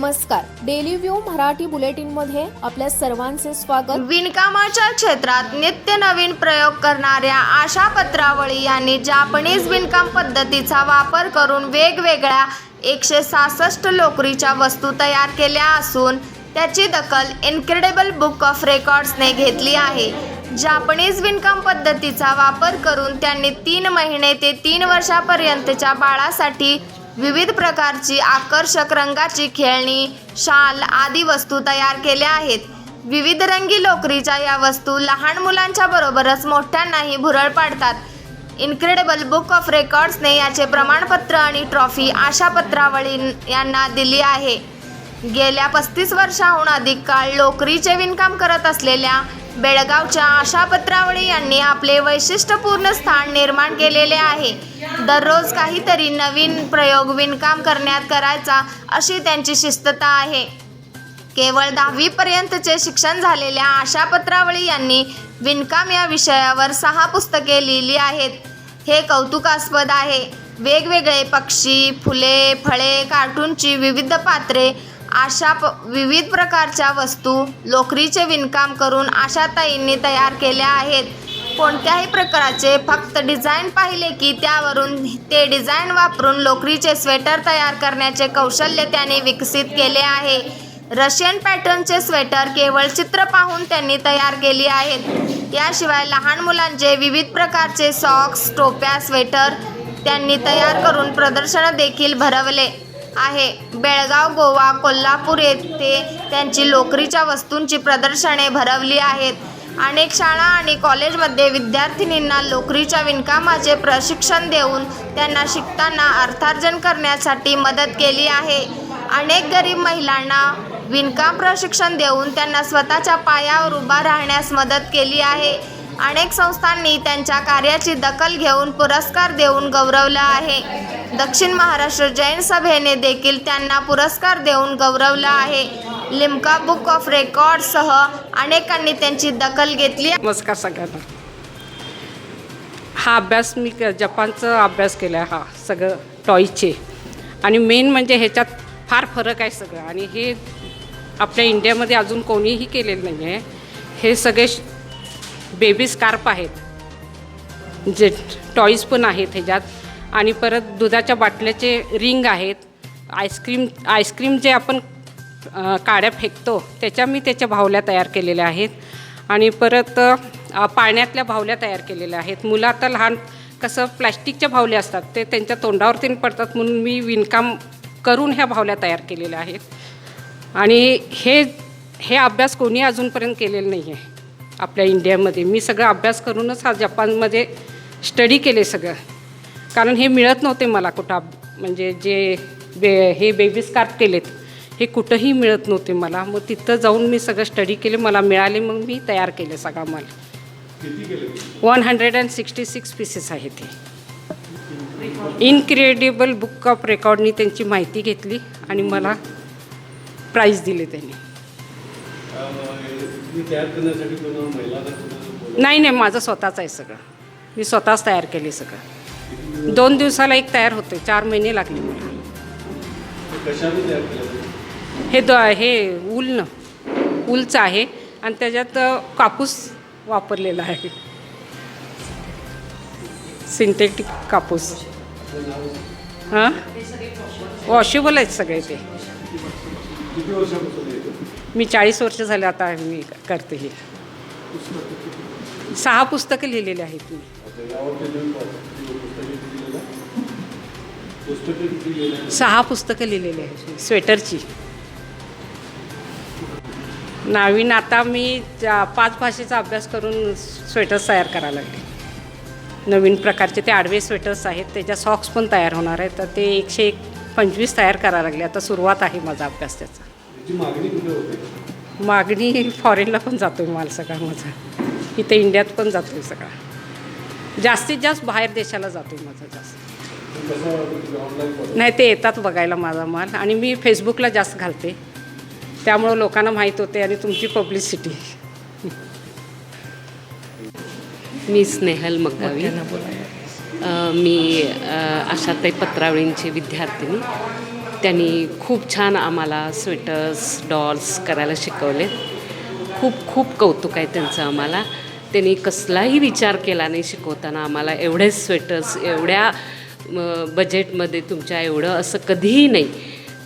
नमस्कार. Daily view Marathi बुलेटिनमध्ये आपल्या सर्वांचे स्वागत. विणकामाच्या क्षेत्रात नित्य नवीन प्रयोग करणाऱ्या आशा पत्रावळी यांनी जापनीज विणकाम पद्धतीचा वापर करून वेगवेगळ्या एकशे सहासष्ट लोकरीच्या वस्तू तयार केल्या असून त्याची दखल इनक्रेडिबल बुक ऑफ रेकॉर्ड्सने घेतली आहे. जापनीज विणकाम पद्धतीचा वापर करून त्यांनी तीन महिने ते तीन वर्षापर्यंतच्या बाळासाठी विविध प्रकारची आकर्षक रंगाची खेळणी शाल आदी वस्तू तयार केल्या आहेत. विविध रंगी लोकरीच्या या वस्तू लहान मुलांच्या बरोबरच मोठ्यांनाही भुरळ पाडतात. इनक्रेडिबल बुक ऑफ रेकॉर्ड्सने याचे प्रमाणपत्र आणि ट्रॉफी आशा पत्रावळी यांना दिली आहे. गेल्या पस्तीस वर्षाहून अधिक काळ लोकरीचे विणकाम करत असलेल्या बेळगावच्या आशा पत्रावळी यांनी आपले वैशिष्ट्यपूर्ण स्थान निर्माण केलेले आहे. दररोज काहीतरी नवीन प्रयोग विणकाम करण्यात करायचा अशी त्यांची शिस्तता आहे. केवळ दहावीपर्यंतचे शिक्षण झालेल्या आशा पत्रावळी यांनी विणकाम या विषयावर सहा पुस्तके लिहिली आहेत. हे कौतुकास्पद आहे. वेगवेगळे पक्षी फुले फळे कार्टूनची विविध पात्रे आशा प विविध प्रकारच्या वस्तू लोकरीचे विणकाम करून आशाताईंनी तयार केल्या आहेत. कोणत्याही प्रकाराचे फक्त डिझाईन पाहिले की त्यावरून ते डिझाईन वापरून लोकरीचे स्वेटर तयार करण्याचे कौशल्य त्याने विकसित केले आहे. रशियन पॅटर्नचे स्वेटर केवळ चित्र पाहून त्यांनी तयार केली आहेत. याशिवाय लहान मुलांचे विविध प्रकारचे सॉक्स टोप्या स्वेटर त्यांनी तयार करून प्रदर्शन देखील भरवले. आहे. बेळगाव गोवा कोल्हापूर येथे त्यांची लोकरीच्या वस्तूंची प्रदर्शने भरवली आहेत. अनेक शाळा आणि कॉलेजमध्ये विद्यार्थिनींना लोकरीच्या विणकामाचे प्रशिक्षण देऊन त्यांना शिकताना अर्थार्जन करण्यासाठी मदत केली आहे. अनेक गरीब महिलांना विणकाम प्रशिक्षण देऊन त्यांना स्वतःच्या पायावर उभा राहण्यास मदत केली आहे. अनेक संस्थांनी त्यांच्या कार्याची दखल घेऊन पुरस्कार देऊन गौरवलं आहे. दक्षिण महाराष्ट्र जैन सभेने देखील त्यांना पुरस्कार देऊन गौरवलं आहे. लिम्का बुक ऑफ रेकॉर्डसह अनेकांनी त्यांची दखल घेतली नमस्कार सगळ्यांना. हा अभ्यास मी क- जपानचा अभ्यास केला आहे हा सगळं टॉयचे आणि मेन म्हणजे ह्याच्यात फार फरक आहे सगळं. आणि हे आपल्या इंडियामध्ये अजून कोणीही केलेलं नाही आहे हे सगळे बेबी स्कार्प आहेत. जे टॉईज पण आहेत ह्याच्यात. आणि परत दुधाच्या बाटल्याचे रिंग आहेत. आईस्क्रीम आईस्क्रीम जे आपण काड्या फेकतो त्याच्या मी त्याच्या भावल्या तयार केलेल्या आहेत. आणि परत पाण्यातल्या भावल्या तयार केलेल्या आहेत. मुलं आता लहान कसं प्लॅस्टिकच्या भावल्या असतात ते त्यांच्या तोंडावरती पडतात म्हणून मी विणकाम करून ह्या भावल्या तयार केलेल्या आहेत. आणि हे हे अभ्यास कोणी अजूनपर्यंत केलेलं नाही आहे आपल्या इंडियामध्ये. मी सगळं अभ्यास करूनच हा जपानमध्ये स्टडी केले सगळं. कारण हे मिळत नव्हते मला कुठं म्हणजे जे बे हे बेबी स्कार्फ केलेत हे कुठंही मिळत नव्हते मला. मग तिथं जाऊन मी सगळं स्टडी केले मला मिळाले मग मी तयार केले सगळा माल one hundred and sixty six pieces आहेत हे इनक्रेडिबल बुक ऑफ रेकॉर्डनी त्यांची माहिती घेतली आणि मला प्राईज दिले त्यांनी. तयार करण्यासाठी नाही नाही माझं स्वतःच आहे सगळं. मी स्वतःच तयार केले सगळं. दोन दिवसाला एक तयार होते चार महिने लागले मला? हे द हे ऊलनं ऊलचं आहे आणि त्याच्यात कापूस वापरलेला आहे. सिंथेटिक कापूस. हां? वॉशेबल आहेत सगळे ते. मी चाळीस वर्ष झाले आता मी करते हे. सहा पुस्तकं लिहिलेली आहेत मी. सहा पुस्तकं लिहिलेली आहेत स्वेटरची. नवीन आता मी पाच भाषेचा अभ्यास करून स्वेटर्स तयार करायला लागले. नवीन प्रकारचे ते आडवे स्वेटर्स आहेत त्याच्या सॉक्स पण तयार होणार आहेत तर ते एकशे एक पंचवीस तयार करायला लागले. आता सुरुवात आहे माझा अभ्यास त्याचा. मागणी कुठे होते? मागणी फॉरेनला पण जातो आहे माल सगळा माझा. इथे इंडियात पण जातो आहे सगळा. जास्तीत जास्त बाहेर देशाला जातो आहे माझा जास्त. नाही ते येतात बघायला माझा माल. आणि मी फेसबुकला जास्त घालते. त्यामुळं लोकांना माहीत होते आणि तुमची पब्लिसिटी मी स्नेहल मगावी मी अ, आशाताई पत्रावळींची विद्यार्थिनी. त्यांनी खूप छान आम्हाला स्वेटर्स डॉल्स करायला शिकवले. खूप खूप कौतुक आहे त्यांचं आम्हाला. त्यांनी कसलाही विचार केला नाही शिकवताना आम्हाला एवढे स्वेटर्स एवढ्या बजेटमध्ये तुमच्या एवढं असं कधीही नाही.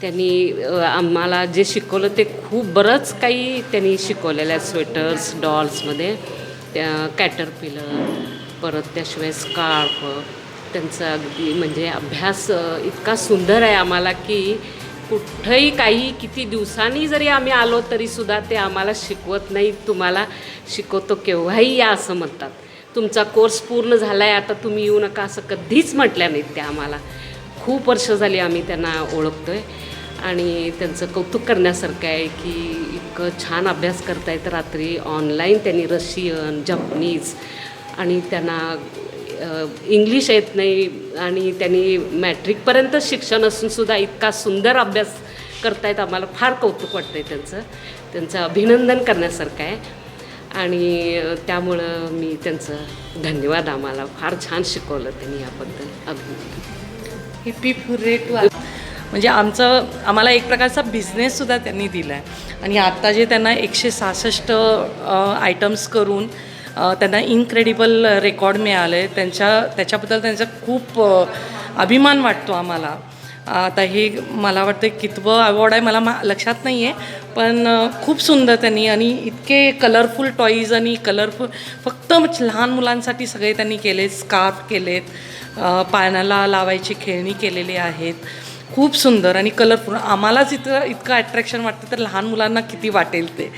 त्यांनी आम्हाला जे शिकवलं ते खूप बरंच काही त्यांनी शिकवलेलं आहे स्वेटर्स डॉल्समध्ये त्या कॅटरपिलर परत त्याशिवाय स्कार्फ त्यांचा अगदी म्हणजे अभ्यास इतका सुंदर आहे आम्हाला की कुठंही काही किती दिवसांनी जरी आम्ही आलो तरीसुद्धा ते आम्हाला शिकवत नाही तुम्हाला शिकवतो केव्हाही या असं म्हणतात. तुमचा कोर्स पूर्ण झाला आहे आता तुम्ही येऊ नका असं कधीच म्हटल्या नाहीत त्या आम्हाला. खूप वर्ष झाली आम्ही त्यांना ओळखतो आहे आणि त्यांचं कौतुक करण्यासारखं आहे की इतकं छान अभ्यास करतायत रात्री. ऑनलाईन त्यांनी रशियन जपनीज आणि त्यांना इंग्लिश येत नाही आणि त्यांनी मॅट्रिकपर्यंत शिक्षण असूनसुद्धा इतका सुंदर अभ्यास करतायत आम्हाला फार कौतुक वाटतं आहे त्यांचं. त्यांचं अभिनंदन करण्यासारखं आहे. आणि त्यामुळं मी त्यांचं धन्यवाद. आम्हाला फार छान शिकवलं त्यांनी याबद्दल. अभिनंदन. हिप्पी फुरेट टू म्हणजे आमचं आम्हाला एक प्रकारचा बिझनेससुद्धा त्यांनी दिला आहे आणि आत्ता जे त्यांना एकशे सहासष्ट आयटम्स करून त्यांना इनक्रेडिबल रेकॉर्ड मिळाले. त्यांच्या त्याच्याबद्दल त्यांचा खूप अभिमान वाटतो आम्हाला. आता हे मला वाटतं कितवं अवॉर्ड आहे मला मा लक्षात नाही आहे पण खूप सुंदर त्यांनी आणि इतके कलरफुल टॉईज आणि कलरफुल फक्त लहान मुलांसाठी सगळे त्यांनी केले स्कार्फ केलेत पाण्याला लावायची खेळणी केलेली आहेत. खूप सुंदर आणि कलरफुल आम्हालाच इथं इतकं अट्रॅक्शन वाटतं तर लहान मुलांना किती वाटेल ते.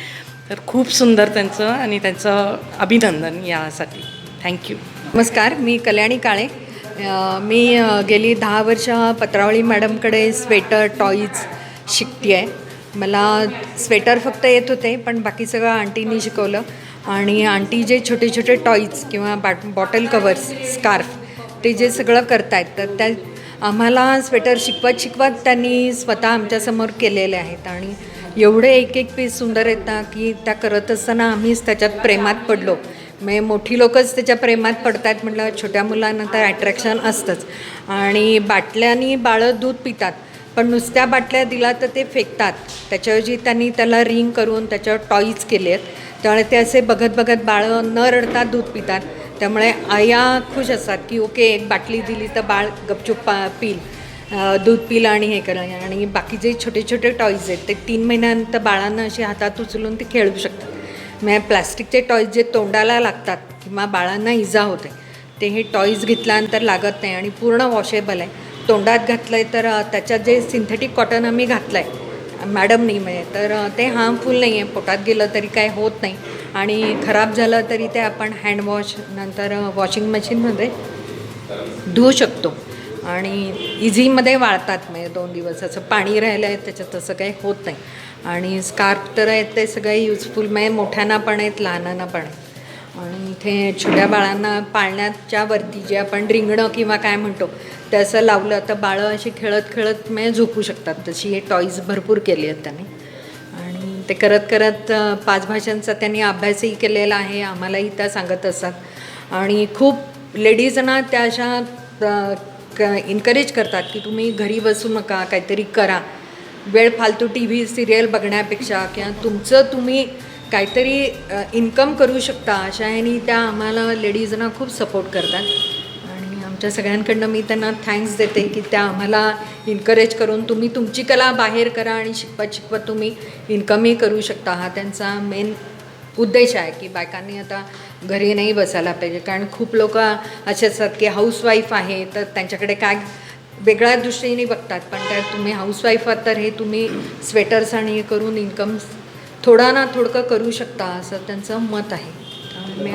तर खूप सुंदर त्यांचं आणि त्यांचं अभिनंदन यासाठी. थँक्यू नमस्कार मी कल्याणी काळे. मी गेली दहा वर्ष पत्रावळी मॅडमकडे स्वेटर टॉईज शिकते आहे मला स्वेटर फक्त येत होते पण बाकी सगळं आंटीनी शिकवलं. आणि आंटी जे छोटे छोटे टॉईज किंवा बाट बॉटल कवर्स स्कार्फ ते जे सगळं करतायत तर त्या आम्हाला स्वेटर शिकवत शिकवत त्यांनी स्वतः आमच्यासमोर केलेले आहेत. आणि एवढे एक एक पीस सुंदर आहेत ना की त्या करत असताना आम्हीच त्याच्यात प्रेमात पडलो. म्हणजे मोठी लोकच त्याच्या प्रेमात पडतात म्हटलं छोट्या मुलांना तर अट्रॅक्शन असतंच. आणि बाटल्यानी बाळं दूध पितात पण नुसत्या बाटल्या दिला तर ते फेकतात. त्याच्याऐवजी त्यांनी त्याला रिंग करून त्याच्यावर टॉईज केले आहेत त्यामुळे ते असे बघत बघत बाळं न रडता दूध पितात. त्यामुळे आया खुश असतात की ओके एक बाटली दिली तर बाळ गपचूप पा पिल दूध पिलं आणि हे करणं आणि बाकीचे छोटे छोटे टॉईज आहेत ते तीन महिन्यानंतर बाळांना असे हातात उचलून ते खेळू शकतात. म्हणजे प्लास्टिकचे टॉईज जे तोंडाला लागतात किंवा बाळांना इजा होते ते हे टॉईज घेतल्यानंतर लागत नाही आणि पूर्ण वॉशेबल आहे. तोंडात घातलं आहे तर त्याच्यात जे सिंथेटिक कॉटन आम्ही घातलं आहे मॅडमनी म्हणजे तर ते हार्मफुल नाही आहे. पोटात गेलं तरी काय होत नाही. आणि खराब झालं तरी ते आपण हँडवॉश नंतर वॉशिंग मशीनमध्ये धुवू शकतो. आणि इझीमध्ये वाळतात म्हणजे दोन दिवस. असं पाणी राहिलं आहे त्याच्यात तसं काही होत नाही. आणि स्कार्फ तर आहेत ते सगळे युजफुल म्हणजे मोठ्यांना पण आहेत लहानांना पण आहेत. आणि इथे छोट्या बाळांना पाळण्याच्या वरती जे आपण रिंगणं किंवा काय म्हणतो ते असं लावलं तर बाळं अशी खेळत खेळत म्हणजे झोपू शकतात. तशी हे टॉईज भरपूर केली आहेत त्यांनी. आणि ते करत करत पाच भाषांचा त्यांनी अभ्यासही केलेला आहे आम्हालाही त्या सांगत असतात. आणि खूप लेडीजना त्या अशा क इन्करेज करतात की तुम्ही घरी बसू नका काहीतरी करा. वेळ फालतू टी व्ही सिरियल बघण्यापेक्षा किंवा तुमचं तुम्ही काहीतरी इन्कम करू शकता अशा ह्यानी त्या आम्हाला लेडीजना खूप सपोर्ट करतात. आणि आमच्या सगळ्यांकडनं मी त्यांना थँक्स देते की त्या आम्हाला इन्करेज करून तुम्ही तुमची कला बाहेर करा आणि शिकवत शिकवत तुम्ही इन्कमही करू शकता. हा त्यांचा मेन उद्देश आहे की बायकांनी आता घरी नाही बसायला पाहिजे. कारण खूप लोक असे असतात की हाऊसवाईफ आहे तर त्यांच्याकडे काय वेगळ्या दृष्टीने बघतात. पण त्या तुम्ही हाऊसवाईफ आहात तर हे तुम्ही स्वेटर्स आणि हे करून इन्कम थोडा ना थोडकं करू शकता असं त्यांचं मत आहे. त्यामुळे मी